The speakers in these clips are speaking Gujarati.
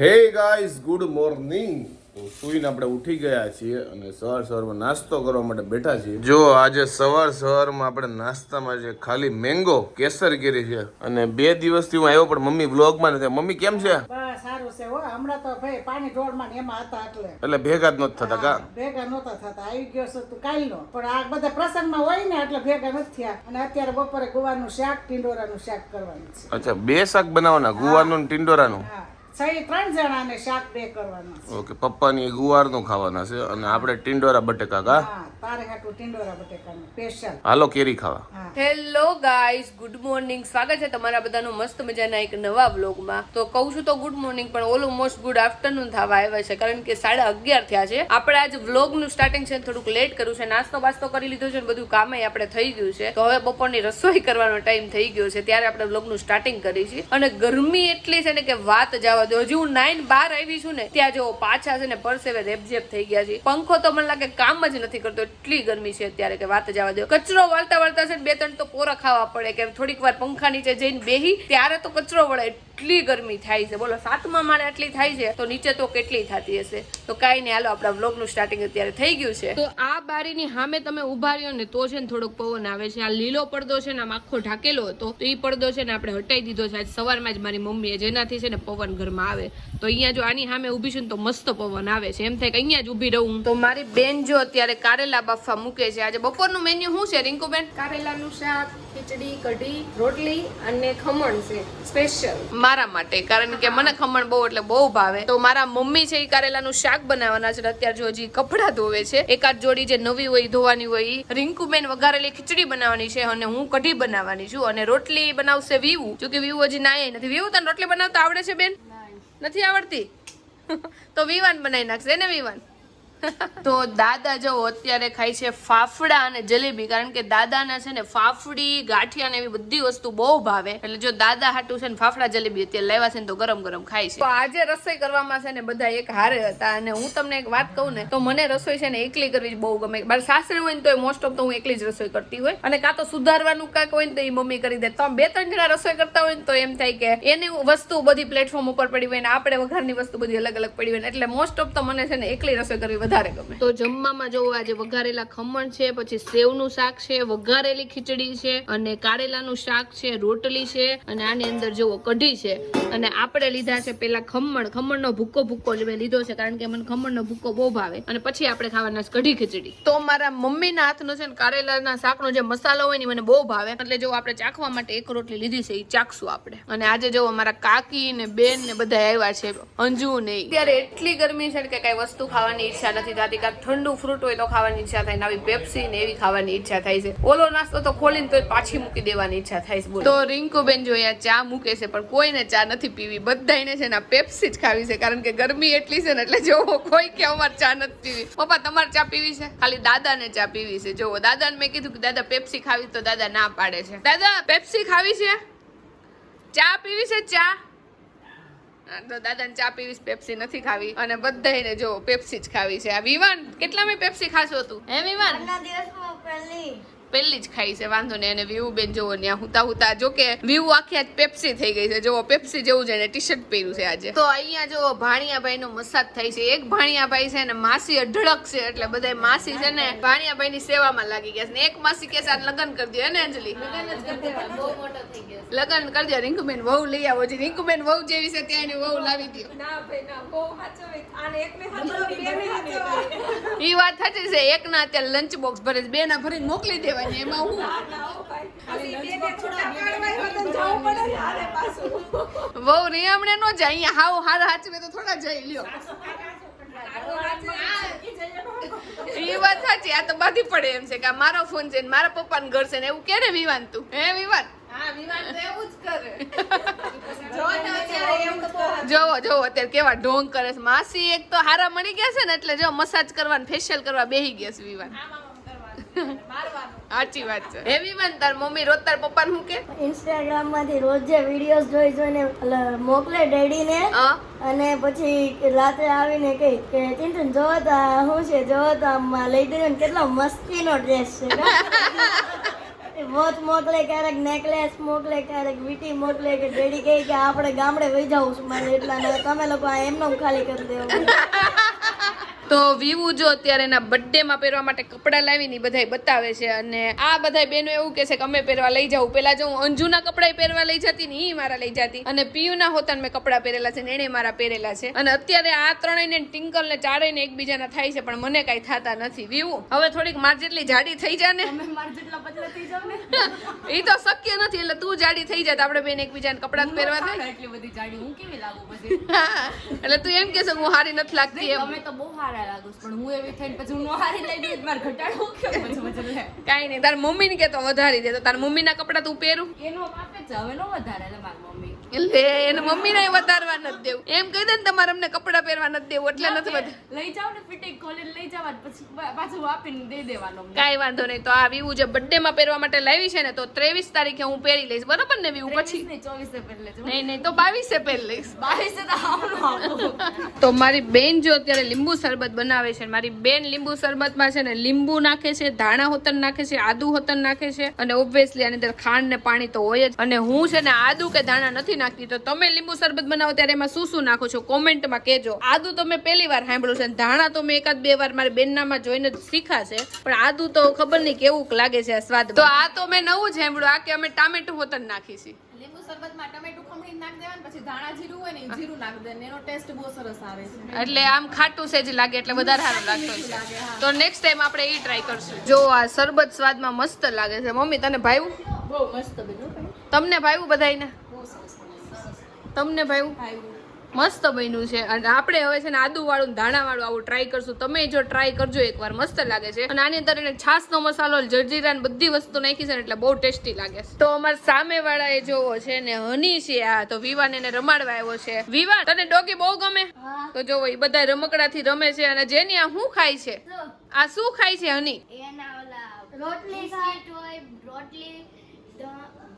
Hey guys good morning. તો સુઈને આપણે ઉઠી ગયા છીએ અને સવાર સવારમાં નાસ્તો કરવા માટે બેઠા છીએ. જો આજે સવાર સવારમાં આપણે નાસ્તામાં જે ખાલી મેંગો કેસર કેરી છે. અને બે દિવસથી હું આવ્યો પણ મમ્મી વ્લોગમાં નથી. મમ્મી કેમ છે? સારું છે હો. હમણાં તો ભાઈ પાણી ઢોળમાં એમાં હતા એટલે. એટલે ભેગા જ નથી થતા કા? ભેગા નહોતા થતા. આવી ગયો છે તું કાલનો. પણ આ બધા પ્રસંગમાં હોય ને એટલે ભેગા નથી થયા. અને અત્યારે બપોરે ગુવાનું શાક ટિંડોરાનું શાક કરવાનું છે. અચ્છા બે શાક બનાવવાના? ગુવાનું ટિંડોરાનું? હા. સહી ત્રણ જણાને શાક બે કરવાના છે. ઓકે પપ્પાની ગુવારનું ખાવાના છે અને આપણે ટિંડોરા બટેકા કા? તારે હાટું ટીંડોરા બટેકાનું સ્પેશિયલ હાલો કેરી ખાવા. હેલો ગાઈસ ગુડ મોર્નિંગ સ્વાગત છે તમારા બધાનું મસ્ત મજાના એક નવા વ્લોગમાં તો કહું છું તો ગુડ મોર્નિંગ પણ ઓલમોસ્ટ ગુડ આફ્ટરનૂન થવા આવ્યા છે કારણ કે સાડા અગિયાર થયા છે. આપણે આજ વ્લોગનું સ્ટાર્ટિંગ છે ને થોડુંક લેટ કર્યું છે નાસ્તો બાસ્તો કરી લીધો છે ને બધું કામે આપણે થઈ ગયું છે. તો હવે બપોરની રસોઈ કરવાનો ટાઈમ થઈ ગયો છે ત્યારે આપણે વ્લોગનું સ્ટાર્ટિંગ કરી છે. અને ગરમી એટલી છે ને કે વાત જવા દો. હજી હું નાઇન બાર આવી છું ને ત્યાં જો પાછા છે ને પરસેવે રેપઝેપ થઈ ગયા છે. પંખો તો મને લાગે કામ જ નથી કરતો. એટલી ગરમી છે અત્યારે કે વાત જવા દો. કચરો વાળતા વાળતા છે બે ત્રણ તો પોરા ખાવા પડે કે થોડીક વાર પંખા નીચે જઈને બેહી, ત્યારે તો કચરો વળે. એટલી ગરમી થાય છે. બોલો, સાતમા માળે આટલી થાય છે? તો નીચે તો કેટલી થતી હશે? તો કાંઈ નહીં. હાલો, આપણા વ્લોગનું સ્ટાર્ટિંગ અત્યારે થઈ ગયું છે. તો આ બારીની સામે તમે ઊભા રહ્યો ને તો છે ને થોડોક પવન આવે છે. આ લીલો પડદો છે ને આમ આખો ઢાકેલો હતો. તો એ પડદો છે ને આપણે હટાઈ દીધો છે. આજ સવારમાં જ મારી મમ્મીએ જેનાથી છે ને પવન ઘરમાં આવે. તો અહીંયા જો આની સામે ઊભી છું ને તો મસ્ત પવન આવે છે. એમ થાય કે અહીંયા જ ઊભી રહું. તો મારી બેન જો અત્યારે કારેલા બાફવા મૂકે છે. આજે બપોરનું મેન્યુ શું છે રિંકુબેન? કારેલાનું શાક ખીચડી કઢી રોટલી અને ખમણ છે. સ્પેશિયલ મારા માટે કારણ કે મને ખમણ બહુ એટલે બહુ ભાવે. તો મારા મમ્મી છે એ કારેલાનું શાક બનાવવાના છે અત્યારે જો હજી કપડાં ધોવે છે. એકાદ જોડી જે નવી હોય ધોવાની હોય ઈ. રિંકુબેન વઘારેલી ખીચડી બનાવવાની છે અને હું કઢી બનાવવાની છું. અને રોટલી બનાવશે વીવું. જો કે વીવું હજી ના નથી. વીવું તને રોટલી બનાવતા આવડે છે બેન? નથી આવડતી? તો વિવાન બનાવી નાખશે ને વિવાન. તો દાદા જો અત્યારે ખાય છે ફાફડા અને જલેબી, કારણ કે દાદાને છે ને ફાફડી, ગાંઠિયા ને એવી બધી વસ્તુ બહુ ભાવે. એટલે જો દાદા હાટું છે ને ફાફડા, જલેબી અત્યારે લેવા છે ને તો ગરમ ગરમ ખાય છે. તો આજે રસોઈ કરવામાં છે ને બધા એક હારે હતા અને હું તમને એક વાત કહું ને, તો મને રસોઈ છે ને એકલી કરવી બહુ ગમે. મારા સાસરે હોય ને તો મોસ્ટ ઓફ તો હું એકલી જ રસોઈ કરતી હોય. અને કાં તો સુધારવાનું કાંક હોય ને તો એ મમ્મી કરી દે. તો બે ત્રણ જણા રસોઈ કરતા હોય ને તો એમ થાય કે એની વસ્તુ બધી પ્લેટફોર્મ ઉપર પડી હોય ને આપણે વઘારની વસ્તુ બધી અલગ અલગ પડી હોય એટલે મોસ્ટ ઓફ તો મને છે ને એકલી રસોઈ કરવી વધારે ગમે. તો જમવામાં જો આજે વઘારેલા ખમણ છે પછી સેવનું શાક છે વઘારેલી ખીચડી છે અને કારેલાનું શાક છે રોટલી છે અને આની અંદર જુઓ કઢી છે. અને આપણે લીધા છે પેલા ખમણ. ખમણનો ભૂકો ભૂકો મેં લીધો છે કારણ કે મને ખમણનો ભૂકો બહુ ભાવે. અને પછી આપણે ખાવાના છે કઢી ખીચડી. તો મારા મમ્મીના હાથનો છે ને કારેલાના શાકનો જે મસાલો હોય ને મને બહુ ભાવે. એટલે જો આપણે ચાખવા માટે એક રોટલી લીધી છે એ ચાખશું આપણે. અને આજે જો અમારા કાકી ને બેન ને બધા આવ્યા છે અંજુ ને ઈ. અત્યારે એટલી ગરમી છે કે કઈ વસ્તુ ખાવાની ઈચ્છા નથી થતી. કાંઈક ઠંડુ ફ્રૂટ હોય તો ખાવાની ઈચ્છા થાય આવી પેપ્સી ને એવી ખાવાની ઈચ્છા થાય છે. ઓલો નાસ્તો તો ખોલીને તો પાછી મૂકી દેવાની ઈચ્છા થાય છે. તો રિંકુબેન જો અહીંયા ચા મૂકે છે, પણ કોઈને ચા નથી પીવી. બધાને છે ને પેપ્સી જ ખાવી છે, કારણ કે ગરમી એટલી છે ને એટલે જોવો કોઈ કે અમારે ચા નથી પીવી. પપ્પા, તમારે ચા પીવી છે? ખાલી દાદાને ચા પીવી છે. જોવો દાદાને મેં કીધું કે દાદા પેપ્સી ખાવી તો દાદા ના પાડે છે. દાદા પેપ્સી ખાવી છે? ચા પીવી છે ચા? તો દાદાને ચા પીવીશ પેપ્સી નથી ખાવી. અને બધાને જો પેપ્સી જ ખાવી છે. આ વિવાન કેટલામાં પેપ્સી ખાશો તું? હે વિવાન? પહેલી જ ખાઈ છે વાંધો નહીં. અને વ્યૂ બેન જોવો ત્યાં હુતા હુતા જો કે વ્યૂ આખી આજ પેપ્સી થઈ ગઈ છે. જોવો પેપ્સી જેવું છે ને ટી શર્ટ પહેર્યું છે આજે. તો અહીંયા જો ભાણિયાભાઈ નો મસાજ થાય છે. એક ભાણિયાભાઈ છે ને માસી અઢળક છે. એટલે બધા માસી છે ને ભાણિયાભાઈ ની સેવામાં લાગી ગયા છે. ને એક માસી કે સાથ લગ્ન કરી દે હે ને અંજલિ? લગ્ન કરી દે રિંકુબેન વહુ લઈ આવો છે. રિંકુબેન વહુ જેવી છે ત્યાં વહુ લાવી દો ઈ વાત સાચી છે. એક ના અત્યારે લંચ બોક્સ ભરે છે. બે ના ભરીને મોકલી દેવાની એમાં હું? પડે ને વહુ નિયમણે નો જાય અહીંયા હાવ હાર હાચવે તો થોડા જઈ લ્યો. એ વાત સાચી આ તો બાધી પડે એમ છે કે મારો ફોન છે ને મારા પપ્પાનું ઘર છે ને એવું કે ને વિવાન તું? હે વિવાન? ને જોવો જોવો અત્યારે કેવા ઢોંગ કરે છે. માસી એક તો હારા મળી ગયા છે ને એટલે જો મસાજ કરવા ફેશિયલ કરવા બેહી ગયા છે વિવાન. સાચી વાત છે. હે વિવાન તાર મમ્મી રોજ તાર પપ્પાને શું કે? ઇન્સ્ટાગ્રામમાંથી રોજ જે વિડીયોઝ જોઈ જોઈને મોકલે ડેડી ને અને પછી રાત્રે આવીને કહે કે ચિંતન જોવો તો શું છે? જોવો તો આમાં લઈ દેજો ને કેટલો મસ્તીનો ડ્રેસ છે? વોચ મોકલે ક્યારેક નેકલેસ મોકલે ક્યારેક વીટી મોકલે કે ડેડી કહે કે આપણે ગામડે વહી જાઉં છું મારે એટલા તમે લોકો આ એમનો ખાલી કરી દેવું. તો વિવુ જો અત્યારે એના બર્થડે માં પહેરવા માટે કપડાં લાવીને બધા બધાય બતાવે છે અને આ બધા બેનો એવું કે છે કે અમે પહેરવા લઈ જાઉં. પેલા જો હું અંજુના કપડાં પહેરવા લઈ જતી ને એ મારા લઈ જતી. અને પિયુના હોતા મેં કપડાં પહેરેલા છે ને એને મારા પહેરેલા છે. અને અત્યારે આ ત્રણેયને ટિંકલ ને ચારેયને એકબીજાના થાય છે પણ મને કાંઈ થતા નથી. વિવુ હવે થોડીક માર જેટલી જાડી થઈ જાય ને. એ તો શક્ય નથી એટલે તું જાડી થઈ જાય આપણે બેન એકબીજાને કપડાં પહેરવા થાય એટલી બધી જાડી હું કેવી લાગુ પછી? એટલે તું એમ કે હું હારી નથી લાગતી એમ. તમે તો બહુ સારા લાગો છો, પણ હું એવી થઈને પછી હું નો લઈ દઉં મારે ઘટાડવું કેમ પછી વજન લે. નહીં તાર મમ્મીને કે તો વધારી દે. તો તાર મમ્મી ના કપડા તું પહેરું? એનો આપે જ હવે નો વધારે મારી મમ્મી. એટલે એને મમ્મીને વધારવા નથી દેવું. એમ કહી દે ને તમારે અમને કપડાં પહેરવા નથી દેવું એટલે નથી વધારે લઈ જાવ ને ફિટિંગ ખોલીને લઈ જવા પછી પાછું આપીને દઈ દેવાનું. કાંઈ વાંધો નહીં તો આ વીવું જે બર્થડે માં પહેરવા માટે લાવી છે ને તો ત્રેવીસ તારીખે હું પહેરી લઈશ. બરોબર ને વીવું પછી? ચોવીસે પહેરી લેજો. નહીં નહીં તો બાવીસે પહેરી લઈશ. બાવીસે તો તો મારી બેન જો અત્યારે લીંબુ શરબત બનાવે છે મારી બેન લીંબુ શરબતમાં છે ને લીંબુ નાખે છે ધાણા હોતન નાખે છે આદુ હોતન નાખે છે અને ઓબ્વિયસલી આની અંદર ખાંડ ને પાણી તો હોય જ. અને હું છે ને આદુ કે ધાણા નથી નાખતી. તો તમે લીંબુ શરબત બનાવો ત્યારે એમાં શું શું નાખો છો? કોમેન્ટમાં કહેજો. આદુ તમે પહેલી વાર સાંભળ્યું છે ધાણા તો મેં એકાદ બે વાર મારી બેનનામાં જોઈને જ શીખા છે પણ આદુ તો ખબર નહીં કેવું લાગે છે આ સ્વાદ તો આ તો મેં નવું સાંભળ્યું આ કે અમે ટામેટું હોતન નાખી છે. લીંબુ શરબતમાં ટમેટું ખમણી નાખ દેવાનું પછી ધાણા જીરું હોય ને એ જીરું નાખ દે એનો ટેસ્ટ બહુ સરસ આવે છે. એટલે આમ ખાટું સેજ લાગે એટલે વધારે સારું લાગતું છે. તો નેક્સ્ટ ટાઈમ આપણે એ ટ્રાય કરશું. જો આ શરબત સ્વાદમાં મસ્ત લાગે છે. મમ્મી તને ભાવ્યું? બહુ મસ્ત તમને ભાવ્યું બધાયને? તમને ભાઈ મસ્ત બન્યું છે. અને આપણે હવે છે ને આદુ વાળું ધાણા વાળું આવું ટ્રાય કરશું. તમે જો ટ્રાય કરજો એકવાર મસ્ત લાગે છે. અને આની અંદર એને છાસનો મસાલો જરજીરા ને બધી વસ્તુ નાખી છે ને એટલે બહુ ટેસ્ટી લાગે છે. તો અમારા સામે વાળા એ જોવો છે ને હની છે આ. તો વિવાને એને રમાડવા આવ્યો છે. વિવા તને ડોગી બહુ ગમે? તો જોવો એ બધા રમકડાથી રમે છે અને જેની આ શું ખાય છે? આ શું ખાય છે હની? રોટલી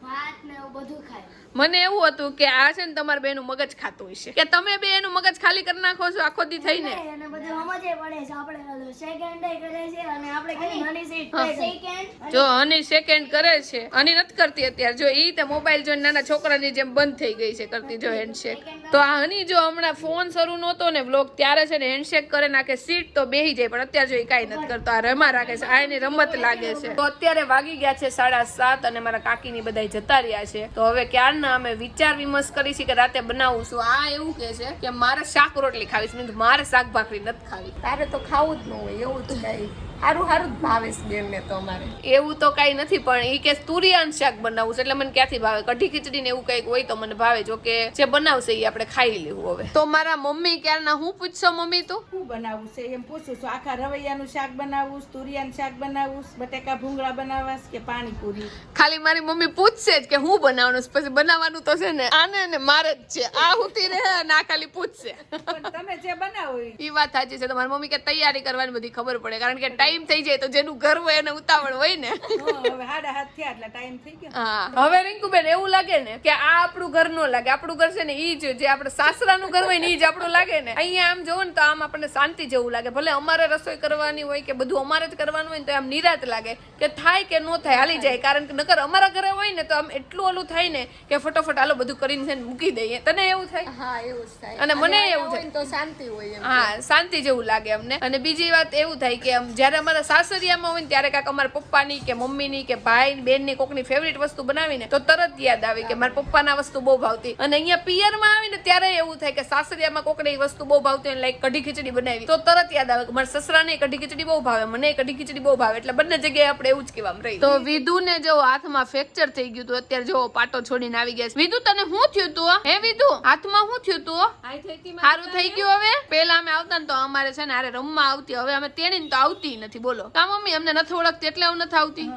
ભાત ને એવું બધું ખાય. મને એવું હતું કે આ છે ને તમારા બેનું મગજ ખાતું હશે. કે તમે બે એનું મગજ ખાલી કરી નાખો છો આખો દી થઈને અને બધું સમજે પડે છે. આપણે સેકન્ડ કરે છે અને આપણે કઈ નાની સીટ સેકન્ડ જો હની સેકન્ડ કરે છે. હની નથી કરતી અત્યારે. જો ઈ તે મોબાઈલ જોઈને નાના છોકરાની જેમ બંધ થઈ ગઈ છે કરતી જો હેન્ડશેક તો આ હની જો હમણાં ફોન શરૂ નહોતો ને વ્લોગ ત્યારે છે ને હેન્ડશેક કરે નાખે સીટ તો બેહી જાય પણ અત્યારે જો ઈ કાંઈ નથી કરતો. આ રમા રાખે છે. આ એની રમત લાગે છે. તો અત્યારે વાગી ગયા છે સાડા સાત અને મારા કાકીની બધા જતા રહ્યા છે. તો હવે ક્યારના અમે વિચાર વિમર્શ કરી છે કે રાતે બનાવું છું. આ એવું કે છે કે મારે શાક રોટલી ખાવી છે. મારે શાક ભાખરી નથી ખાવી. તારે તો ખાવું જ ન હોય, એવું જ કઈ. સારું સારું જ ભાવે છે બેનને તો અમારે. એવું તો કઈ નથી પણ એ કે તુરિયાન શાક બનાવવું છે એટલે મને ક્યાંથી ભાવે? કઢી ખીચડી ને એવું કંઈક હોય તો મને ભાવે જો કે જે બનાવશે એ આપણે ખાઈ લેવું હવે. તો મારા મમ્મી ક્યારના હું પૂછશો મમ્મી તું? શું બનાવવું છે એમ પૂછું છું આખા રવૈયાનું શાક બનાવવું તુરિયાન શાક બનાવવું બટેકા ભૂંગળા બનાવવા કે પાણીપુરી? ખાલી મારી મમ્મી પૂછશે જ કે હું બનાવવાનું પછી બનાવવાનું તો છે ને આને ને મારે જ છે આ હુતી રહે અને આ ખાલી પૂછશે. તમે જે બનાવો એ એ વાત સાચી છે તો મારી મમ્મી કે તૈયારી કરવાની બધી ખબર પડે કારણ કે ટાઈમ થઈ જાય તો જેનું ઘર હોય એને ઉતાવળ હોય ને. હવે હાડા હાથ થયા એટલે ટાઈમ થઈ ગયો. હા. હવે રિંકુબેન એવું લાગે ને કે આ આપણું ઘર નો લાગે. આપણું ઘર છે ને ઈ જ જે આપણે સાસરાનું ઘર હોય ને ઈ જ આપણું લાગે ને. અહીંયા આમ જોવો ને તો આમ આપણને શાંતિ જેવું લાગે. ભલે અમારે રસોઈ કરવાની હોય કે બધું અમારે જ કરવાનું હોય ને તો આમ નિરાત લાગે કે થાય કે નો થાય હાલી જાય. કારણ કે નકર અમારા ઘરે હોય ને તો આમ એટલું ઓલું થાય ને કે ફટોફટ હાલો બધું કરીને છે મૂકી દઈએ. તને એવું થાય? હા એવું જ થાય. અને મને એવું થાય. તો શાંતિ હોય હા શાંતિ જેવું લાગે અમને. અને બીજી વાત એવું થાય કે આમ જ્યારે અમારા સાસરિયામાં હોય ને ત્યારે કાંક અમારા પપ્પાની કે મમ્મીની કે ભાઈ બેનની કોકની ફેવરિટ વસ્તુ બનાવીને તો તરત યાદ આવે કે મારા પપ્પાના વસ્તુ બહુ ભાવતી. અને અહીંયા પિયરમાં આવીને ત્યારે એવું થાય કે સાસરિયામાં કોકને એ વસ્તુ બહુ ભાવતી હોય લાઈક કઢી ખીચડી બનાવી. તો તરત યાદ આવે કે મારા સસરાને કઢી ખીચડી બહુ ભાવે મને કઢી ખીચડી બહુ ભાવે. એટલે બંને જગ્યાએ આપણે એવું જ કહેવામાં રહી તો વિધુને જો હાથમાં ફ્રેક્ચર થઈ ગયું હતું અત્યારે જો પાટો છોડીને આવી ગયા છે. વિધુ તને શું થયું તું હે? વિધુ હાથમાં શું થયું તું સારું થઈ ગયું હવે? પેલા અમે આવતા ને તો અમારે છે ને આરે રમવા આવતી હવે અમે તેણી તો આવતી નથી. બોલો. કા મમ્મી અમને નથી ઓળખતી એટલે હું નથી આવતી.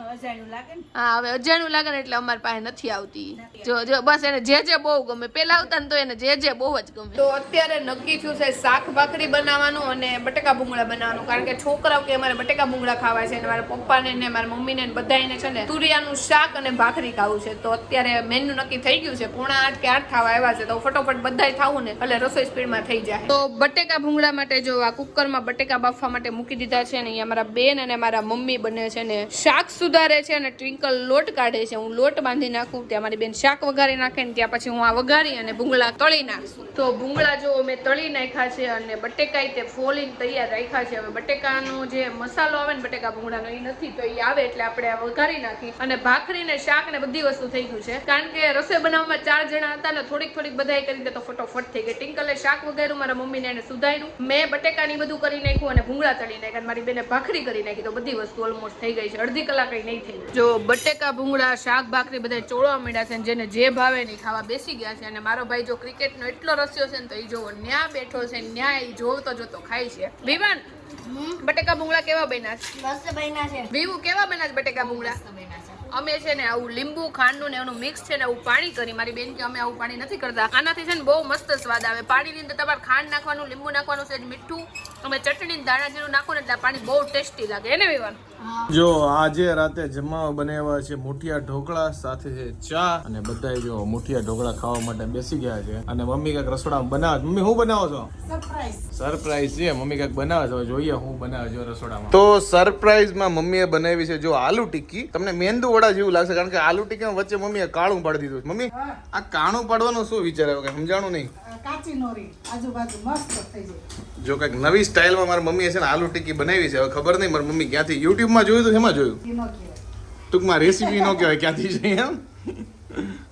લાગે હા હવે અજાણ્યું લાગે ને એટલે અમારી પાસે નથી આવતી. જો જો બસ એને જે જે બહુ ગમે પેલા આવતા ને તો એને જે જે બહુ જ ગમે. તો અત્યારે નક્કી થયું છે શાક ભાખરી બનાવવાનું અને બટેકા ભૂંગળા બનાવવાનું કારણ કે છોકરાઓ કે અમારે બટેકા ભૂંગળા ખાવા છે અને મારા પપ્પાને ને મારા મમ્મીને ને બધાને છે ને તુરિયાનું શાક અને ભાખરી ખાવું છે. તો અત્યારે મેનુ નક્કી થઈ ગયું છે પોણા આઠ કે આઠ ખાવા આવ્યા છે તો ફટોફટ બધાય ખાવું ને એટલે રસોઈ સ્પીડમાં થઈ જાય. તો બટેકા ભૂંગળા માટે જો આ કુકરમાં બટેકા બાફવા માટે મૂકી દીધા છે ને અહીંયા મારા બેન અને મારા મમ્મી બંને છે ને શાક સુધારે છે અને ટ્વિંકલ લોટ કાઢે છે. હું લોટ બાંધી નાખું, ત્યાં મારી બેન શાક વઘારી નાખે ને ત્યાં પછી હું આ વઘારી અને ભૂંગળા તળી નાખશું તો ભૂંગળા જો મેં તળી નાખ્યા છે અને બટેકાઈ તે ફોલીને તૈયાર રાખ્યા છે. હવે બટેકાનો જે મસાલો આવે ને બટેકા ભૂંગળાનો એ નથી, તો એ આવે એટલે આપણે આ વઘારી નાખી. અને ભાખરી ને શાક ને બધી વસ્તુ થઈ ગયું છે. કારણ કે રસોઈ બનાવવામાં ચાર જણા હતા ને થોડીક થોડીક બધાએ કરી દે તો ફટોફટ થઈ ગઈ. ટિંકલે શાક વગાડ્યું મારા મમ્મીને એને સુધાર્યું. મેં બટેકાની બધું કરી નાખ્યું અને ભૂંગળા તળી નાખ્યા. મારી બેને ભાખરી કરી નાખી તો બધી વસ્તુ ઓલમોસ્ટ થઈ ગઈ છે. અડધી કલાક કઈ નહીં થઈ જો બટેકા ભૂંગળા શાક ભાખરી બધા ચોળવા માંડ્યા છે જેને જે ભાવે નહીં ખાવા બેસી ગયા છે. અને મારો ભાઈ જો ક્રિકેટનો એટલો રસ્યો છે ને તો એ જોવો ન્યા બેઠો છે ન્યા એ જોતો જોતો ખાય છે. વિવાન બટેકા ભૂંગળા કેવા બન્યા છે? બન્યા છે. વિવુ કેવા બન્યા છે બટેકા ભૂંગળા? અમે છે ને આવું લીંબુ ખાંડનું ને એનું મિક્સ છે ને આવું પાણી કરી. મારી બેન કે અમે આવું પાણી નથી કરતા. આનાથી છે ને બહુ મસ્ત સ્વાદ આવે. પાણીની અંદર તમારે ખાંડ નાખવાનું લીંબુ નાખવાનું છે મીઠું. અમે ચટણી દાણા જીરું નાખો ને એટલે પાણી બહુ ટેસ્ટી લાગે. એને વિવાન? જો આજે રાતે જમવા બનાવ્યા છે મુઠિયા ઢોકળા સાથે છે ચા. અને બધાય જો મુઠિયા ઢોકળા ખાવા માટે બેસી ગયા છે. અને મમ્મી કાંઈક રસોડામાં બનાવે મમ્મી શું બનાવો છો? સરપ્રાઈઝ સરપ્રાઈઝ છે. મમ્મી કાંઈક બનાવે છે. જોઈએ હું બનાવે છે રસોડામાં. તો સરપ્રાઈઝમાં મમ્મીએ બનાવી છે જો આલુ ટિક્કી. તમને મેંદુ વડા જેવું લાગશે કારણ કે આલુ ટિક્કી વચ્ચે મમ્મીએ કાળું પાડી દીધું મમ્મી આ કાણું પાડવાનું શું વિચાર આવ્યો? કે સમજાણું નહીં? કાચી નોરી આજુબાજુ મસ્ત થઈ જાય. જો કંઈક નવી સ્ટાઇલમાં મારા મમ્મીએ છે ને આલુ ટીકી બનાવી છે હવે ખબર નહીં મારી મમ્મી ક્યાંથી યુટ્યુબમાં જોયું તો એમાં જોયું? ટૂંકમાં રેસીપી નો કહેવાય ક્યાંથી છે એમ?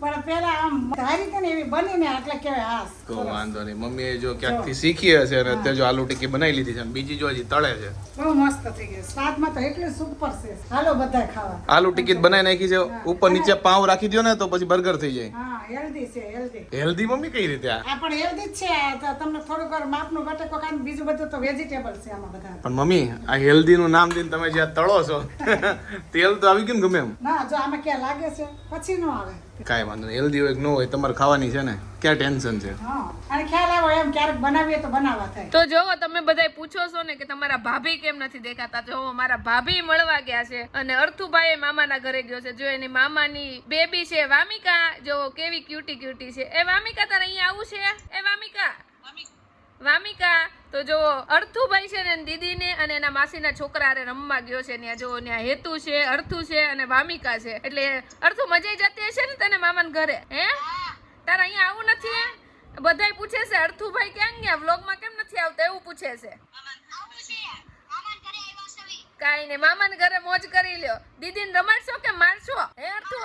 પણ પેલા આમ ધારી છે ને એવી બની ને એટલે કેવાય હાસ તો વાંધો નહીં. મમ્મીએ જો ક્યાંકથી શીખી હશે અને અત્યારે જો આલુ ટિક્કી બનાવી લીધી છે અને બીજી જો હજી તળે છે. બહુ મસ્ત થઈ ગયું સ્વાદમાં તો એટલું સુપર છે. હાલો બધા ખાવા. આલુ ટિક્કી બનાવી નાખી છે. ઉપર નીચે પાઉં રાખી દો ને તો પછી બર્ગર થઈ જાય. હા હેલ્ધી છે હેલ્ધી હેલ્ધી મમ્મી કઈ રીતે આ? પણ હેલ્ધી જ છે. તમને થોડુંક વાર માપનું બટેકો કારણ બીજું બધું તો વેજીટેબલ છે આમાં બધા. પણ મમ્મી આ હેલ્ધી નું નામ દઈને તમે જ્યાં તળો છો તેલ તો આવી ગયું ને ગમે એમ. ના જો આમાં ક્યાં લાગે છે પછી નો આવે. કાંઈ વાંધો નહીં. હેલ્ધી હોય કે ન હોય તમારે ખાવાની છે ને ક્યાં ટેન્શન છે? અને ખ્યાલ આવ્યો એમ ક્યારેક બનાવીએ તો બનાવવા થાય. તો જોવો તમે બધા પૂછો છો ને કે તમારા ભાભી કેમ નથી દેખાતા? જોવો મારા ભાભી મળવા ગયા છે અને અર્થુભાઈ મામાના ઘરે ગયો છે. જો એની મામાની બેબી છે વામિકા જો કેવી ક્યુટી ક્યુટી છે. એ વામિકા તારે અહીંયા આવું છે? એ વામિકા. વામિકા? તો જો અર્થુભાઈ છે ને દીદીને અને એના માસીના છોકરા હારે રમવા ગયો છે ત્યાં જો ત્યાં હેતુ છે, અર્થુ છે અને વામિકા છે. એટલે અર્થુ મજાઈ જતી હશે ને તને મામાના ઘરે, હે? તારે અહીંયા આવું નથી? બધાય પૂછે છે, અર્થુભાઈ ક્યાં ગયા? વ્લોગમાં કેમ નથી આવતા? એવું પૂછે છે. કાઈ નહીં મામાને ઘરે મોજ કરી લ્યો. દીદીને રમાડશો કે મારશો? હે અર્થુ?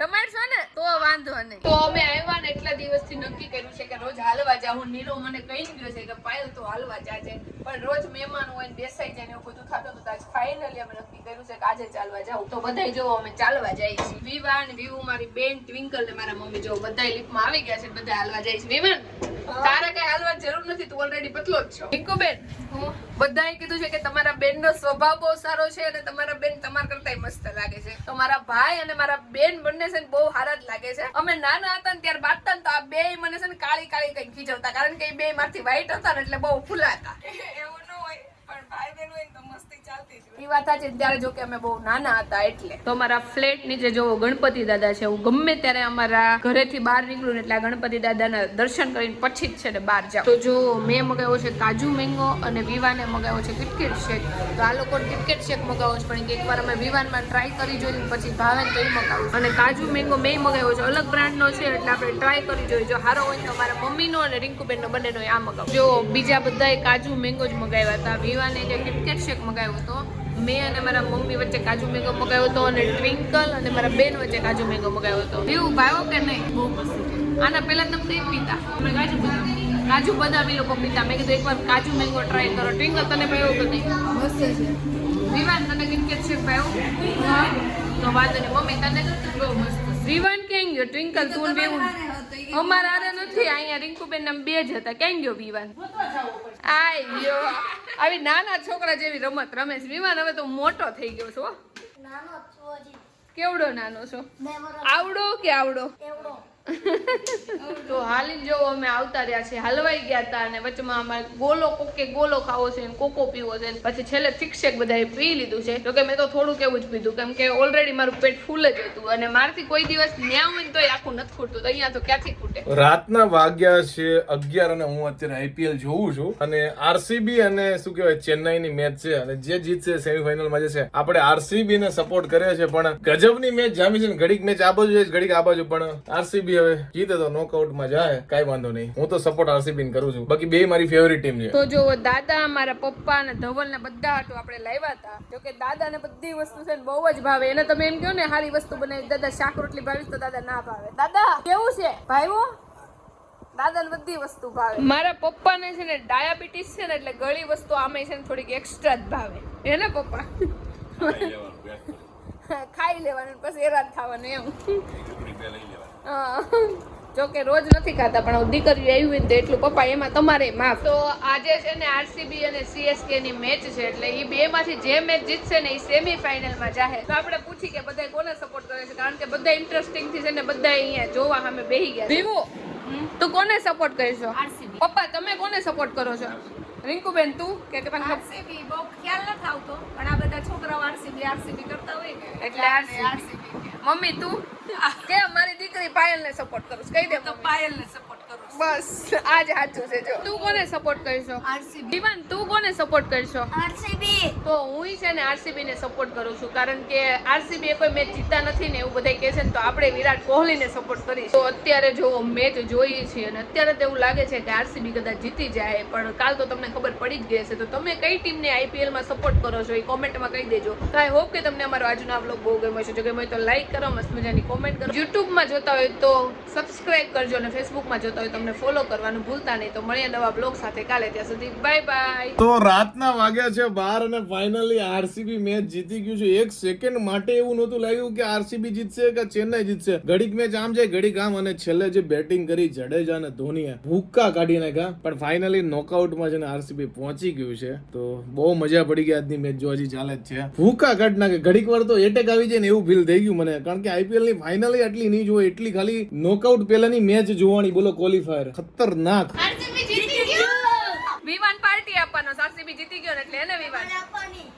રમાડશો ને? તો વાંધો નહીં. તો અમે આવ્યા ને એટલા દિવસથી નક્કી કર્યું છે કે રોજ હાલવા જાવ હું નીરો મને કહી ગયો છે કે પાયલ તો હાલવા જાજે. પણ રોજ મહેમાન હોય ને બેસાઈ જાય ને એવું બધું થતું હતું તો આજ ફાઇનલી અમે નક્કી કર્યું છે કે આજે ચાલવા જાવ તો બધાય જો અમે ચાલવા જાય છે વિવાન વિવુ મારી બેન ટ્વિંકલ ને મારા મમ્મી જો બધાય લિફ્ટમાં આવી ગયા છે બધા હાલવા જાય છે. વિવાન તારે કઈ હાલવા જરૂર નથી તું ઓલરેડી પતલો જ છો. રિંકુ બેન બધાએ કીધું છે કે તમારા બેનનો સ્વભાવ બહુ સારો છે અને તમારા બેન તમારા કરતા મસ્ત લાગે છે. તો મારા ભાઈ અને મારા બેન બંને છે ને બહુ સારા જ લાગે છે. અમે નાના હતા ને ત્યારે બાટતા ને તો આ બે મને છે ને કાળી કાળી કઈ ખીજવતા કારણ કે એ બે મારથી વ્હાઈટ હતા ને એટલે બહુ ફૂલાતા એવું ન હોય પણ ભાઈ બહેન હોય ને તો મસ્તી ચાલતી એ વાત ત્યારે જો અમે બહુ નાના હતા એટલે. તો અમારા ફ્લેટ નીચે જો ગણપતિ દાદા છે, હું ગમે ત્યારે અમારા ઘરેથી બહાર નીકળું ને એટલે આ ગણપતિ દાદાના દર્શન કરીને પછી જ છે ને બહાર જાવ તો જો મેં મગાવ્યો છે કાજુ મેંગો અને વિવાને મગાવ્યો છે કિટકેટ શેક તો આ લોકો કિટકેટ શેક મગાવ્યો છે, પણ એકવાર અમે વિવાનમાં ટ્રાય કરી જોઈ પછી ભાવે તો એ મગાવું અને કાજુ મેંગો મેં મગાવ્યો છે, અલગ બ્રાન્ડનો છે, એટલે આપણે ટ્રાય કરી જોઈએ જો સારો હોય તો અમારા મમ્મીનો અને રિંકુબેનનો બંનેનો આ મગાવું. જો બીજા બધાએ કાજુ મેંગો જ મગાવ્યા હતા. વિવાને જે કિટકેટ શેક મગાવ્યો હતો મેં અને મારા મમ્મી વચ્ચે કાજુ મેંગો મગાવ્યો હતો અને ટ્વિંકલ અને મારા બેન વચ્ચે કાજુ મેંગો મગાવ્યો હતો. એવું ભાવ્યો કે નહીં? બહુ મસ્ત આના પહેલાં તમે કઈ પીતા. કાજુ બદામ એ લોકો પીતા. મેં કીધું એકવાર કાજુ મેંગો ટ્રાય કરો. ટ્વિંકલ તને ભાવ્યો કે નહીં? મસ્ત છે. વિવાન તને કિટકેટ શેક ભાવ્યો? તો વાંધો નહીં. મમ્મી તને બહુ મસ્ત વિવાન ક્યાં ગયો? ટ્વિંકલ તું બેવું અમારા નથી અહીંયા રિંકુબેન ને બે જ હતા. ક્યાં ગયો વિવાન આયો આવી નાના છોકરા જેવી રમત રમે છે. વિમાન હવે તો મોટો થઈ ગયો છો કેવડો નાનો છો? આવડો કે આવડો? તો હાલી જો અમે આવતા રહ્યા છે હલવાઈ ગયા હતા અને વચમાં અમારે ગોલો કોકે ગોલો ખાવો છે કોકો પીવો છે પછી છેલ્લે શિક્ષક બધાએ પી લીધું છે. તો કે મેં તો થોડુંક એવું જ પીધું, કેમ કે ઓલરેડી મારું પેટ ફૂલ જ હતું અને મારથી કોઈ દિવસ ન્યા હોય તોય આખું નથી ખૂટતું, તો અહીંયા તો ક્યાંથી ખૂટે? રાતના વાગ્યા છે અગિયાર અને હું અત્યારે આઈપીએલ જોઉં છું અને આરસીબી અને શું કહેવાય, ચેન્નાઈની મેચ છે અને જે જીતશે સેમીફાઇનલમાં જશે આપણે આરસીબી ને સપોર્ટ કરે છે, પણ ગજબની મેચ જામી છે ઘડીક મેચ આ બાજુ ઘડીક આ બાજુ, પણ આરસીબી હવે જીતે તો નોકઆઉટમાં જાય કાંઈ વાંધો નહીં. હું તો સપોર્ટ આરસીબી ને કરું છું. બાકી બે મારી ફેવરિટ ટીમ છે. તો જો દાદા મારા પપ્પા અને ધવલ ને બધા હાટુ આપણે લાવ્યા હતા. જો કે દાદા ને બધી વસ્તુ છે ને બહુ જ ભાવે. એને તમે એમ કહો ને સારી વસ્તુ બનાવી દાદા શાક રોટલી ભાવીશ તો દાદા ના ભાવે. દાદા કેવું છે? ભાઈઓ દાદા ને બધી વસ્તુ ભાવે. મારા પપ્પા ને છે ને ડાયાબિટીસ છે ને એટલે ગળી વસ્તુ આમે છે ને થોડીક એક્સ્ટ્રા જ ભાવે. હે ને પપ્પા? ખાઈ લેવાનું પછી હેરાન થવાનું એમ. હા. જો કે રોજ નથી ખાતા પણ દીકરીઓ આવી હોય ને તો એટલું પપ્પા એમાં તમારે માફ. તો આજે છે ને આરસીબી અને સીએસકે ની મેચ છે એટલે એ બે માંથી જે મેચ જીતશે ને એ સેમી ફાઇનલમાં જાહે. તો આપણે પૂછી કે બધા કોને સપોર્ટ કરે છે? કારણ કે બધા ઇન્ટરેસ્ટિંગથી છે ને બધા અહીંયા જોવા સામે બેહી ગયા વિવો તું કોને સપોર્ટ કરશો આરસીબી. પપ્પા તમે કોને સપોર્ટ કરો છો? રિંકુબેન તું કે કે આરસીબી બહુ ખ્યાલ નથી આવતો પણ આ બધા છોકરાઓ આરસીબી આરસીબી કરતા હોય એટલે. આરસીબી. મમ્મી તું કે મારી દીકરી પાયલ ને સપોર્ટ કરું કહી દે તો પાયલ ને સપોર્ટ બસ આ જ સાચું છે જો. તું કોને સપોર્ટ કરશો? આરસીબી દીવાન તું કોને સપોર્ટ કરશો? આરસીબી તો હું છે ને આરસીબી ને સપોર્ટ કરું છું કારણ કે આરસીબી કોઈ મેચ જીતતા નથી ને એવું બધા કહે છે ને તો આપણે વિરાટ કોહલીને સપોર્ટ કરીશું. તો અત્યારે જો મેચ જોઈએ છીએ અને અત્યારે તો એવું લાગે છે કે આરસીબી કદાચ જીતી જાય પણ કાલ તો તમને ખબર પડી જ ગઈ હશે. તો તમે કઈ ટીમને આઈપીએલમાં સપોર્ટ કરો છો એ કોમેન્ટમાં કહી દેજો. તો આઈ હોપ કે તમને અમારો આજનો આ vlog બહુ ગમ્યો છે જો ગમ્યો મેં તો લાઈક કરો મસ્ત મજાની કોમેન્ટ કરો. યુટ્યુબમાં જોતા હોય તો સબસ્ક્રાઇબ કરજો અને ફેસબુકમાં જોતા હોય તમને ફોલો કરવાનું ભૂલતા નહીં. તો મળીએ નવા બ્લોગ સાથે. કાલે ત્યાં સુધી બાય બાય તો રાતના વાગ્યા છે બાર અને ફાઇનલી આરસીબી મેચ જીતી ગયું છે. એક સેકન્ડ માટે એવું નહોતું લાગ્યું કે આરસીબી જીતશે કે ચેન્નાઈ જીતશે. ઘડીક મેચ આમ જાય, ઘડીક આમ. અને છેલ્લે જે બેટિંગ કરી જડેજા અને ધોનીએ ભૂક્કા કાઢી નાખ્યા. પણ ફાઇનલી નોકઆઉટમાં છે ને આરસીબી પહોંચી ગયું છે. તો બહુ મજા પડી ગઈ આજની મેચ જો હજી ચાલે જ છે. ભૂક્કા કાઢી નાખે. ઘડીક વાર તો એટેક આવી જાય ને એવું ફીલ થઈ ગયું મને. કારણ કે આઈપીએલની ફાઇનલી આટલી નહીં જોઈ એટલી ખાલી નોકઆઉટ પહેલાની મેચ જોવાની. બોલો ક્વોલિફાયર ખતરનાક. આરસીબી જીતી ગયું. વિવાન પાર્ટી આપવાનો આરસીબી જીતી ગયો ને એટલે એને વિવાન. આપવાની.